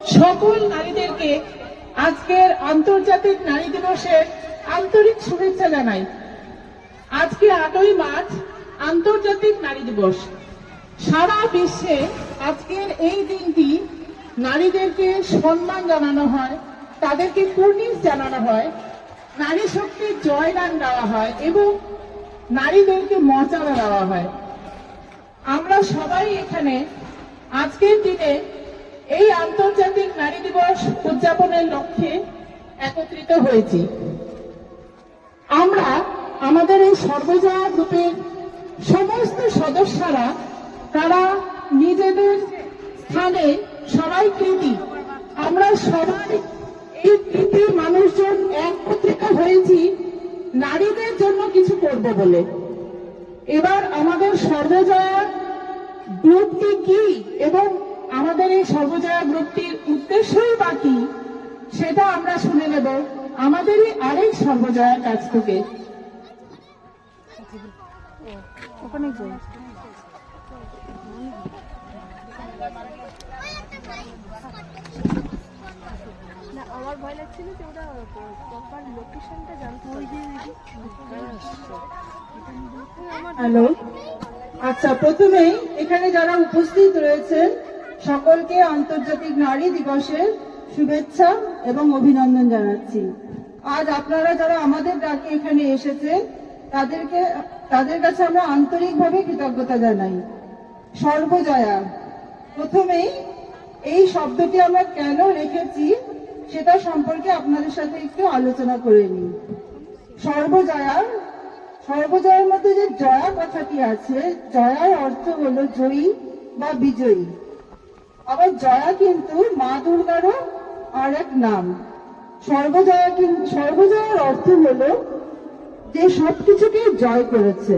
সকল নারীদেরকে আজকের আন্তর্জাতিক নারী দিবসের আন্তরিক শুভেচ্ছা জানাই। আজকে আটই মার্চ, আন্তর্জাতিক নারী দিবস। সারা বিশ্বে আজকের এই দিনটি নারীদেরকে সম্মান জানানো হয়, তাদেরকে কুর্নিশ জানানো হয়, নারী শক্তির জয়দান দেওয়া হয় এবং নারীদেরকে মর্যাদা দেওয়া হয়। আমরা সবাই এখানে আজকের দিনে এই আন্তর্জাতিক নারী দিবস উদযাপনের লক্ষ্যে একত্রিত হয়েছি। আমরা আমাদের এই সর্বজয়া গ্রুপের সমস্ত সদস্যরা, তারা নিজেদের স্থানে সবাই কৃতি। আমরা সবাই এই কৃতি মানুষজন একত্রিত হয়েছি, নারীদের জন্য কিছু করব বলে। এবার আমাদের সর্বজয়া গ্রুপটি কি এবং আমাদের এই সর্বজয়া গ্রুপটির উদ্দেশ্যই বা কি সেটা আমরা শুনে নেব আমাদেরই আরেক সর্বজয়ার কাছ থেকে। ওখানে আমার ভয় লাগছিল যে ওটা প্রপার লোকেশনটা জানতে ওই যে হ্যালো। আচ্ছা প্রথমেই এখানে যারা উপস্থিত রয়েছেন সকলকে আন্তর্জাতিক নারী দিবসের শুভেচ্ছা এবং অভিনন্দন জানাচ্ছি। আজ আপনারা যারা আমাদের ডাকে এখানে এসেছেন তাদেরকে, তাদের কাছে আমরা আন্তরিকভাবে কৃতজ্ঞতা জানাই। সর্বজয়া। প্রথমেই এই শব্দটি আমরা কেন রেখেছি সেটা সম্পর্কে আপনাদের সাথে একটু আলোচনা করে নিই। সর্বজয়া, সর্বজয়ের মধ্যে যে জয়া কথাটি আছে, জয়ার অর্থ হলো জয়ী বা বিজয়ী। আবার জয়া কিন্তু মা দুর্গারও আর এক নাম। সর্বজয়া কিন্তু সর্বজয়ার অর্থ হলো যে সবকিছুকে জয় করেছে।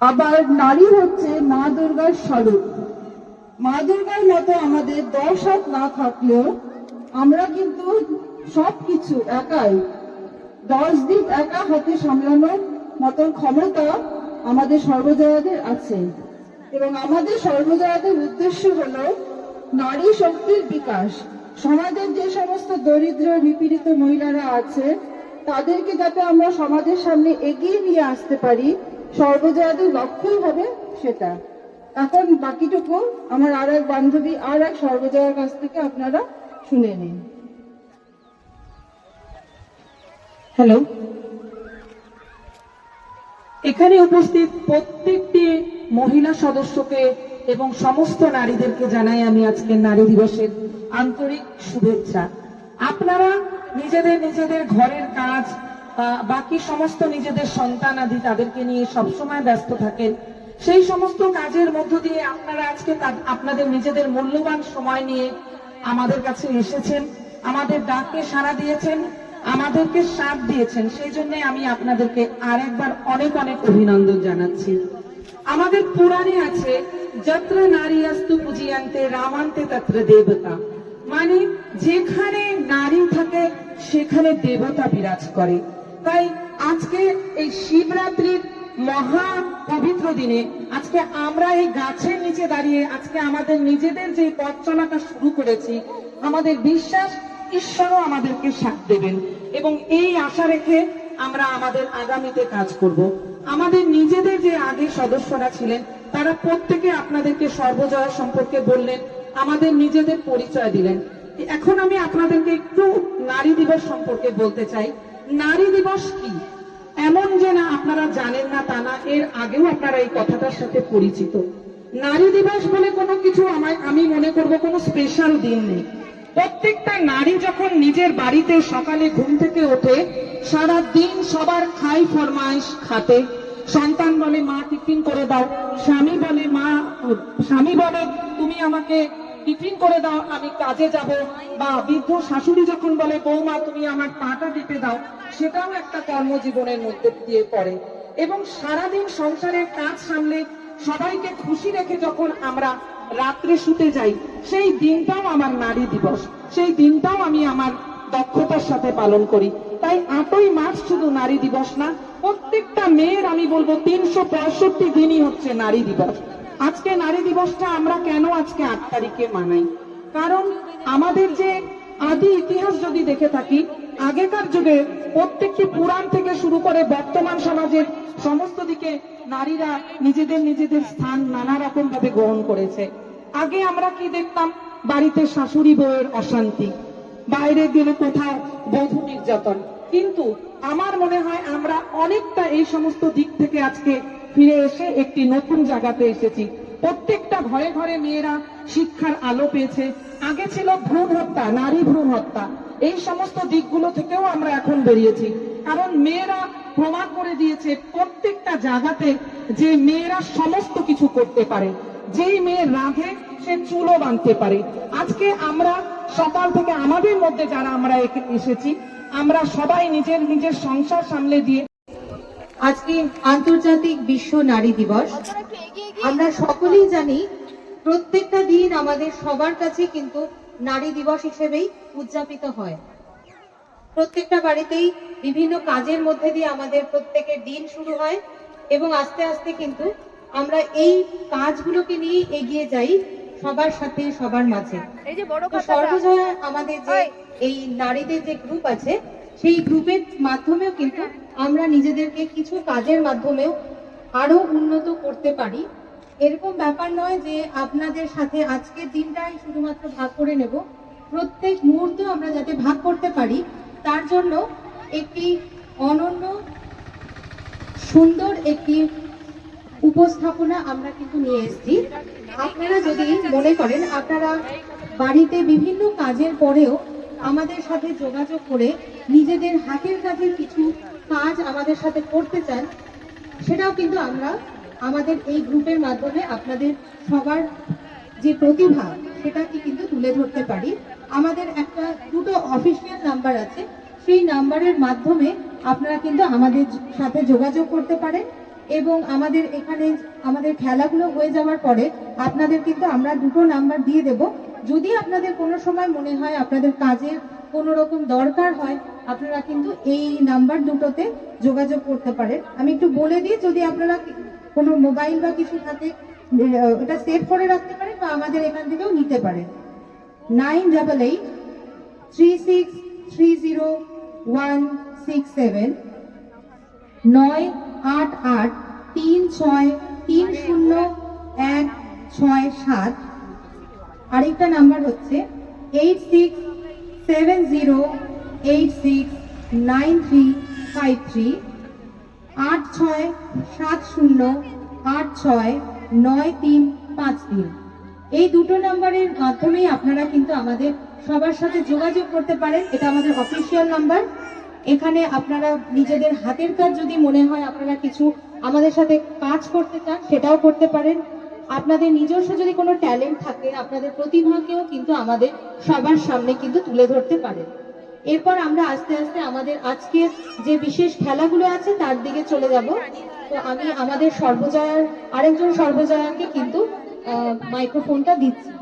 আবার নারী হচ্ছে মা দুর্গার স্বরূপ। মা দুর্গার মতো আমাদের দশ হাত না থাকলেও আমরা কিন্তু সবকিছু একাই। দশ দিন একা হাতে সামলানোর মতন ক্ষমতা আমাদের সর্বজয়াদের আছে। এবং আমাদের সর্বজয়াদের উদ্দেশ্য হলো নারী শক্তির বিকাশ। সমাজের যে সমস্ত দরিদ্র, নিপীড়িত মহিলারা আছে, তাদেরকে যাতে আমরা সমাজের সামনে এগিয়ে নিয়ে আসতে পারি, সর্বজয়াদের লক্ষ্যই হবে সেটা। এখন বাকিটুকু আমার আর এক বান্ধবী, আর এক সর্বজয়ার কাছ থেকে আপনারা শুনে নিন। হ্যালো এখানে উপস্থিত প্রত্যেকটি মহিলা সদস্যকে এবং সমস্ত নারীদেরকে জানাই আমি আজকে নারী দিবসের আন্তরিক শুভেচ্ছা। আপনারা নিজেদের নিজেদের ঘরের কাজ বাকি সমস্ত নিজেদের সন্তান আদি তাদেরকে নিয়ে সবসময় ব্যস্ত থাকেন। সেই সমস্ত কাজের মধ্য দিয়ে আপনারা আজকে আপনাদের নিজেদের মূল্যবান সময় নিয়ে আমাদের কাছে এসেছেন, আমাদের ডাকে সাড়া দিয়েছেন, আমাদেরকে সাথ দিয়েছেন। সেই জন্য আমি আপনাদেরকে আরেকবার অনেক অনেক অভিনন্দন জানাচ্ছি। আমাদের পুরাণে আছে, যত্র নারী আস্তু পুজিয়ান্তে রামান্তে তত্র দেবতা। মানে যেখানে নারী থাকে, সেখানে দেবতা বিরাজ করে। তাই আজকে এই শিবরাত্রির মহা পবিত্র দিনে, আজকে আমরা এই গাছের নিচে দাঁড়িয়ে, আজকে আমাদের নিজেদের যে পথ চলাটা শুরু করেছি, আমাদের বিশ্বাস ঈশ্বরও আমাদেরকে সাথ দেবেন। এবং এই আশা রেখে আমরা আমাদের আগামীতে কাজ করব। আমাদের নিজেদের যে আগে সদস্যরা ছিলেন, তারা প্রত্যেকে আপনাদেরকে সর্বজয়া সম্পর্কে বললেন, আমাদের নিজেদের পরিচয় দিলেন। এখন আমি আপনাদেরকে একটু নারী দিবস সম্পর্কে বলতে চাই। নারী দিবস কি? এমন যে না, আপনারা জানেন না তা না, এর আগেও আপনারা এই কথাটার সাথে পরিচিত। নারী দিবস বলে কোনো কিছু আমায়, আমি মনে করব কোনো স্পেশাল দিন নেই। প্রত্যেকটা নারী যখন নিজের বাড়িতে সকালে ঘুম থেকে ওঠে সারা দিন সবার খাই ফরমাইশ খাতে। সন্তান বলে মা টিফিন করে দাও, স্বামী বলে মা, স্বামী বলে তুমি আমাকে টিফিন করে দাও, আমি কাজে যাব। বা বৃদ্ধ শাশুড়ি যখন বলে, বৌমা, তুমি আমার পাটা টিপে দাও, সেটাও একটা কর্মজীবনের মধ্যে দিয়ে পড়ে। এবং সারাদিন সংসারের কাজ সামলে সবাইকে খুশি রেখে যখন আমরা রাত্রে শুতে যাই, সেই দিনটাও আমার নারী দিবস। সেই দিনটাও আমি আমার দক্ষতার সাথে পালন করি। তাই আটই মার্চ শুধু নারী দিবস না প্রত্যেকটা মেয়ের, আমি বলব, তিনশো পঁয়ষট্টি দিনই হচ্ছে নারী দিবস। আজকে নারী দিবসটা আমরা কেন আজকে আট তারিখে মানাই? কারণ আমাদের যে আদি ইতিহাস যদি দেখে থাকি, আগেকার যুগে প্রত্যেকটি পুরাণ থেকে শুরু করে বর্তমান সমাজের সমস্ত দিকে নারীরা নিজেদের নিজেদের স্থান নানা রকম ভাবে গ্রহণ করেছে। আগে আমরা কি দেখতাম? বাড়িতে শাশুড়ি বউয়ের অশান্তি, বাইরে গেলে কোথাও বধূ নির্যাতন। কিন্তু আমার মনে হয় আমরা অনেকটা এই সমস্ত দিক থেকে আজকে ফিরে এসে একটি নতুন জায়গাতে এসেছি। প্রত্যেকটা ঘরে ঘরে মেয়েরা শিক্ষার আলো পেয়েছে। আগে ছিল ভ্রূণ হত্যা, নারী ভ্রূণ হত্যা। এই সমস্ত দিকগুলো থেকেও আমরা এখন বেরিয়েছি। কারণ মেয়েরা প্রমাণ করে দিয়েছে প্রত্যেকটা জায়গাতে যে মেয়েরা সমস্ত কিছু করতে পারে। যেই মেয়ে রাঁধে, সে চুলো বাঁধতে পারে। আজকে আমরা সকাল থেকে আমাদের মধ্যে যারা আমরা এসেছি আমরা সবাই নিজের নিজের সংসার সামলে দিয়ে আজকে আন্তর্জাতিক বিশ্ব নারী দিবস। আমরা সকলেই জানি প্রত্যেকটা দিন আমাদের সবার কাছে কিন্তু নারী দিবস হিসেবেই উদযাপিত হয়। প্রত্যেকটা বাড়িতেই বিভিন্ন কাজের মধ্যে দিয়ে আমাদের প্রত্যেকের দিন শুরু হয় এবং আস্তে আস্তে কিন্তু আমরা এই কাজগুলোকে নিয়ে এগিয়ে যাই। সবার সাথে সবার মাঝে। সর্বজয়া আমাদের যে এই নারীদের যে গ্রুপ আছে সেই গ্রুপের মাধ্যমেও কিন্তু আমরা নিজেদেরকে কিছু কাজের মাধ্যমেও আরও উন্নত করতে পারি। এরকম ব্যাপার নয় যে আপনাদের সাথে আজকের দিনটাই শুধুমাত্র ভাগ করে নেব। প্রত্যেক মুহূর্ত আমরা যাতে ভাগ করতে পারি তার জন্য একটি অনন্য সুন্দর একটি উপস্থাপনা আমরা কিন্তু নিয়ে এসেছি। আপনারা যদি মনে করেন, আপনারা বাড়িতে বিভিন্ন কাজের পরেও আমাদের সাথে যোগাযোগ করে নিজেদের হাতের কাজের কিছু কাজ আমাদের সাথে করতে চান, সেটাও কিন্তু আমরা আমাদের এই গ্রুপের মাধ্যমে আপনাদের সবার যে প্রতিভা, সেটাকে কিন্তু তুলে ধরতে পারি। আমাদের একটা দুটো অফিসিয়াল নাম্বার আছে। সেই নাম্বারের মাধ্যমে আপনারা কিন্তু আমাদের সাথে যোগাযোগ করতে পারেন। এবং আমাদের এখানে আমাদের খেলাগুলো হয়ে যাওয়ার পরে আপনাদের কিন্তু আমরা দুটো নাম্বার দিয়ে দেব। যদি আপনাদের কোনো সময় মনে হয় আপনাদের কাজের কোনো রকম দরকার হয়, আপনারা কিন্তু এই নাম্বার দুটোতে যোগাযোগ করতে পারেন। আমি একটু বলে দিই, যদি আপনারা কোনো মোবাইল বা কিছু থাকে এটা সেভ করে রাখতে পারেন বা আমাদের এখান থেকেও নিতে পারেন। Nine double eight three six three zero one six seven, নয় আট আট তিন ছয় তিন শূন্য এক ছয় সাত। আরেকটা নাম্বার হচ্ছে eight six seven zero eight six nine three five three. আট ছয় সাত শূন্য আট ছয় নয় তিন পাঁচ তিন। এই দুটো নাম্বারের মাধ্যমেই আপনারা কিন্তু আমাদের সবার সাথে যোগাযোগ করতে পারেন। এটা আমাদের অফিসিয়াল নাম্বার এখানে আপনারা নিজেদের হাতের কাজ যদি মনে হয় আপনারা কিছু আমাদের সাথে কাজ করতে চান, সেটাও করতে পারেন। আপনাদের নিজস্ব যদি কোনো ট্যালেন্ট থাকে, আপনাদের প্রতিভাকেও কিন্তু আমাদের সবার সামনে কিন্তু তুলে ধরতে পারেন। এরপর আমরা আস্তে আস্তে আমাদের আজকের যে বিশেষ খেলাগুলো আছে, তার দিকে চলে যাব। তো আমি আমাদের সর্বজয়ার, আরেকজন সর্বজয়াকে কিন্তু মাইক্রোফোনটা দিচ্ছি।